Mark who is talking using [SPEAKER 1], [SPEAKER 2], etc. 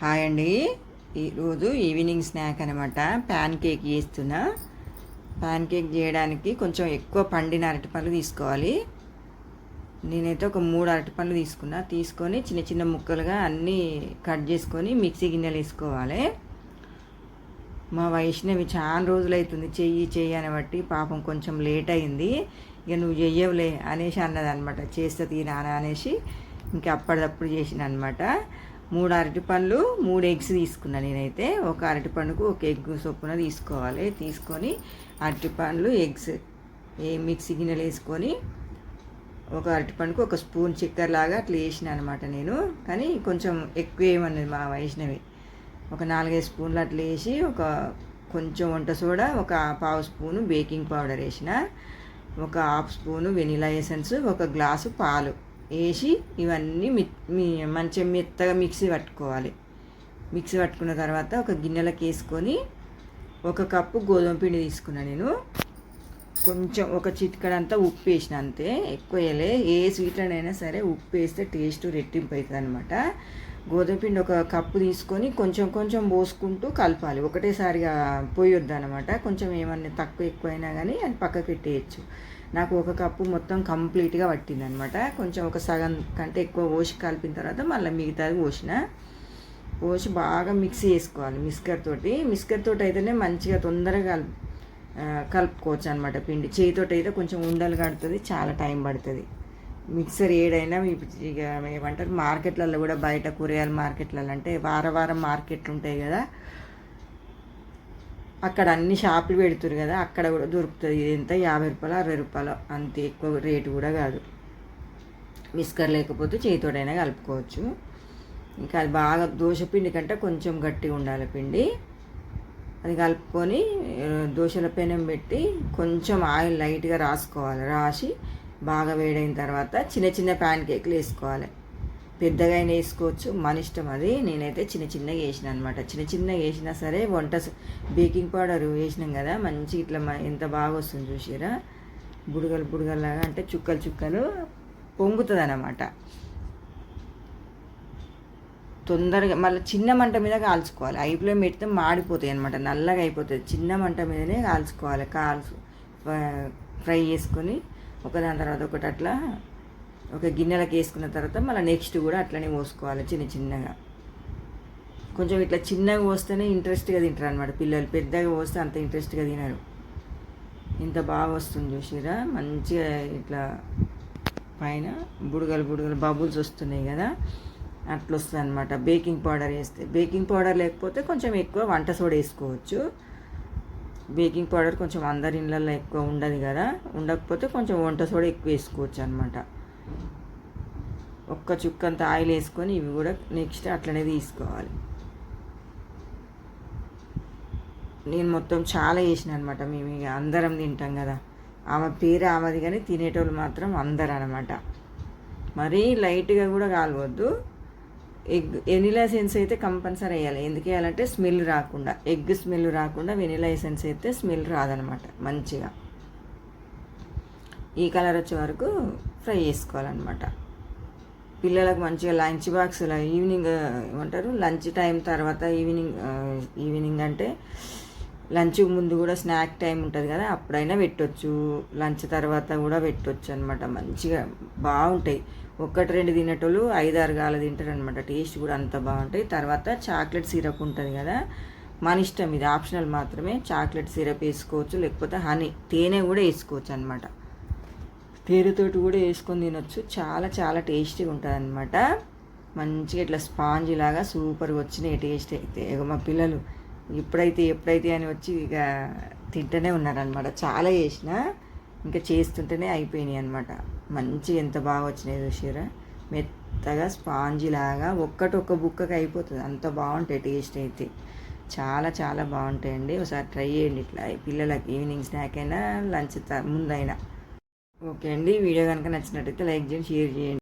[SPEAKER 1] Hi అండి. ఈరోజు evening snack అనమాట ప్యాన్ కేక్ చేస్తున్నా. ప్యాన్ కేక్ చేయడానికి కొంచెం ఎక్కువ పండిన అరటిపళ్ళు తీసుకోవాలి. నేనైతే ఒక మూడు అరటిపళ్ళు తీసుకున్నా. తీసుకొని చిన్న చిన్న ముక్కలుగా అన్నీ కట్ చేసుకొని మిక్సీ గిన్నెలు వేసుకోవాలి. మా వైష్ణవి చాలా రోజులు అవుతుంది చెయ్యి చెయ్యి అని బట్టి పాపం కొంచెం లేట్ అయింది. ఇక నువ్వు చెయ్యవులే అనేసి అన్నది అనమాట చేస్తే తీరానా అనేసి ఇంకా అప్పటిదప్పుడు చేసిన అనమాట మూడు అరటి పండ్లు మూడు ఎగ్స్ తీసుకున్నా నేనైతే. ఒక అరటి పండుకు ఒక ఎగ్ చొప్పున తీసుకోవాలి. తీసుకొని అరటి పండ్లు ఎగ్స్ ఏ మిక్సీ గిన్నెలు వేసుకొని ఒక అరటి పండుకు ఒక స్పూన్ చక్కెర లాగా అట్లా వేసిన అనమాట నేను. కానీ కొంచెం ఎక్కువ వేయమన్నది మా వైష్ణవి. ఒక నాలుగైదు స్పూన్లు అట్లా వేసి ఒక కొంచెం వంట సోడా ఒక పావు స్పూను బేకింగ్ పౌడర్ వేసిన ఒక హాఫ్ స్పూను వెనిలా ఎసెన్స్ ఒక గ్లాసు పాలు. వేసి ఇవన్నీ మి మీ మంచిగా మెత్తగా మిక్సీ పట్టుకోవాలి. మిక్సీ పట్టుకున్న తర్వాత ఒక గిన్నెలోకి వేసుకొని ఒక కప్పు గోధుమ పిండి తీసుకున్నా నేను. కొంచెం ఒక చిటికడంతా ఉప్పు వేసిన అంతే. ఎక్కువ వేయలే. ఏ స్వీట్లనైనా సరే ఉప్పు వేస్తే టేస్ట్ రెట్టింపు అవుతుంది అనమాట గోధుమ పిండి ఒక కప్పు తీసుకొని కొంచెం కొంచెం పోసుకుంటూ కలపాలి. ఒకటేసారిగా పోయొద్దు అనమాట కొంచెం ఏమన్నా తక్కువ ఎక్కువైనా కానీ అది పక్కకి పెట్టేయచ్చు. నాకు ఒక కప్పు మొత్తం కంప్లీట్గా పట్టింది అనమాట కొంచెం ఒక సగం కంటే ఎక్కువ పోసి కలిపిన తర్వాత మళ్ళీ మిగతాది పోసిన. పోసి బాగా మిక్సీ చేసుకోవాలి మిస్కర్ తోటి. మిస్కర్ తోటి అయితేనే మంచిగా తొందరగా కలుపుకోవచ్చు అనమాట పిండి. చేతితోటి అయితే కొంచెం ఉండలు కడుతుంది చాలా టైం పడుతుంది. మిక్సర్ ఏడైనా ఇక ఏమంటారు మార్కెట్లలో కూడా బయట కూరగాయల మార్కెట్లలో అంటే వారం వారం మార్కెట్లు ఉంటాయి కదా అక్కడ అన్ని షాపులు పెడుతురు కదా అక్కడ కూడా దొరుకుతుంది. ఎంత? యాభై రూపాయలు అరవై రూపాయలు. అంత ఎక్కువ రేటు కూడా కాదు. మిస్కర్ లేకపోతే చేతితోడైనా కలుపుకోవచ్చు. ఇంకా అది బాగా దోశ పిండి కంటే కొంచెం గట్టిగా ఉండాలి పిండి. అది కలుపుకొని దోశల పెనం పెట్టి కొంచెం ఆయిల్ లైట్గా రాసుకోవాలి. రాసి బాగా వేడైన తర్వాత చిన్న చిన్న ప్యాన్ కేక్లు వేసుకోవాలి. పెద్దగా అయినా వేసుకోవచ్చు. మన ఇష్టం అది. నేనైతే చిన్న చిన్నగా వేసిన అనమాట చిన్న చిన్నగా వేసినా సరే వంట బేకింగ్ పౌడర్ వేసినాం కదా మంచి ఇట్లా ఎంత బాగా వస్తుంది చూసారా? బుడగలు బుడగల్లాగా అంటే చుక్కలు చుక్కలు పొంగుతుంది అనమాట తొందరగా మళ్ళీ చిన్న మంట మీద కాల్చుకోవాలి. ఐపులో పెడితే మాడిపోతాయి అనమాట నల్లగా అయిపోతుంది చిన్న మంట మీదనే కాల్చుకోవాలి. కాల్చు ఫ్రై చేసుకొని ఒకదాని తర్వాత ఒకటి అట్లా ఒక గిన్నెలకు వేసుకున్న తర్వాత మళ్ళీ నెక్స్ట్ కూడా అట్లనే పోసుకోవాలి చిన్న చిన్నగా. కొంచెం ఇట్లా చిన్నగా పోస్తేనే ఇంట్రెస్ట్గా తింటారు అనమాట పిల్లలు. పెద్దగా పోస్తే అంత ఇంట్రెస్ట్గా తినరు. ఇంత బాగా వస్తుంది చూసిరా మంచిగా ఇట్లా పైన బుడగలు బుడగలు బబుల్స్ వస్తున్నాయి కదా? అట్లా వస్తుంది అనమాట బేకింగ్ పౌడర్ వేస్తే బేకింగ్ పౌడర్ లేకపోతే కొంచెం ఎక్కువ వంట సోడా వేసుకోవచ్చు. బేకింగ్ పౌడర్ కొంచెం అందరి ఇళ్ళల్లో ఎక్కువ ఉండదు కదా? ఉండకపోతే కొంచెం వంట సోడా ఎక్కువ వేసుకోవచ్చు అనమాట ఒక్క చుక్కంత ఆయిల్ వేసుకొని ఇవి కూడా నెక్స్ట్ అట్లనే తీసుకోవాలి. నేను మొత్తం చాలా వేసిన అనమాట మేము ఇక అందరం తింటాం కదా. ఆమె పేరు ఆమెది కానీ తినేటోళ్ళు మాత్రం అందరు అనమాట మరీ లైట్గా కూడా కాలవద్దు. ఎగ్ వెనిలా ఎసెన్స్ అయితే కంపల్సరీ వేయాలి. ఎందుకు వేయాలంటే స్మెల్ రాకుండా ఎగ్ స్మెల్ రాకుండా వెనిలా ఎసెన్స్ అయితే స్మెల్ రాదనమాట మంచిగా. ఈ కలర్ వచ్చే వరకు ఫ్రై చేసుకోవాలన్నమాట. పిల్లలకు మంచిగా లంచ్ బాక్స్ ఈవినింగ్ ఏమంటారు? లంచ్ టైం తర్వాత ఈవినింగ్ ఈవినింగ్ అంటే లంచ్ ముందు కూడా స్నాక్ టైం ఉంటుంది కదా అప్పుడైనా పెట్టవచ్చు లంచ్ తర్వాత కూడా పెట్టొచ్చు అనమాట మంచిగా బాగుంటాయి. ఒక్కటి రెండు తినేటోళ్ళు ఐదు ఆరు గాలు తింటారు అనమాట టేస్ట్ కూడా అంత బాగుంటాయి. తర్వాత చాక్లెట్ సిరప్ ఉంటుంది కదా మన ఇష్టం. ఇది ఆప్షనల్ మాత్రమే. చాక్లెట్ సిరప్ వేసుకోవచ్చు లేకపోతే హనీ తేనె కూడా వేసుకోవచ్చు అనమాట పేరుతోటి కూడా వేసుకొని తినొచ్చు. చాలా చాలా టేస్టీగా ఉంటుంది అనమాట మంచిగా ఇట్లా స్పాంజ్ లాగా సూపర్గా వచ్చినాయి టేస్ట్ అయితే. మా పిల్లలు ఇప్పుడైతే ఎప్పుడైతే అని వచ్చి ఇక తింటూనే ఉన్నారనమాట చాలా చేసిన ఇంకా చేస్తుంటేనే అయిపోయినాయి అనమాట మంచి ఎంత బాగా వచ్చినాయి చూసారా మెత్తగా స్పాంజీ లాగా ఒక్కటొక్క బుక్కకి అయిపోతుంది. అంత బాగుంటాయి టేస్ట్ అయితే. చాలా చాలా బాగుంటాయండి. ఒకసారి ట్రై చేయండి ఇట్లా. పిల్లలకి ఈవినింగ్ స్నాక్ అయినా లంచ్ ముందైనా. ఓకే అండి. వీడియో కనుక నచ్చినట్టయితే లైక్ చేయండి షేర్ చేయండి.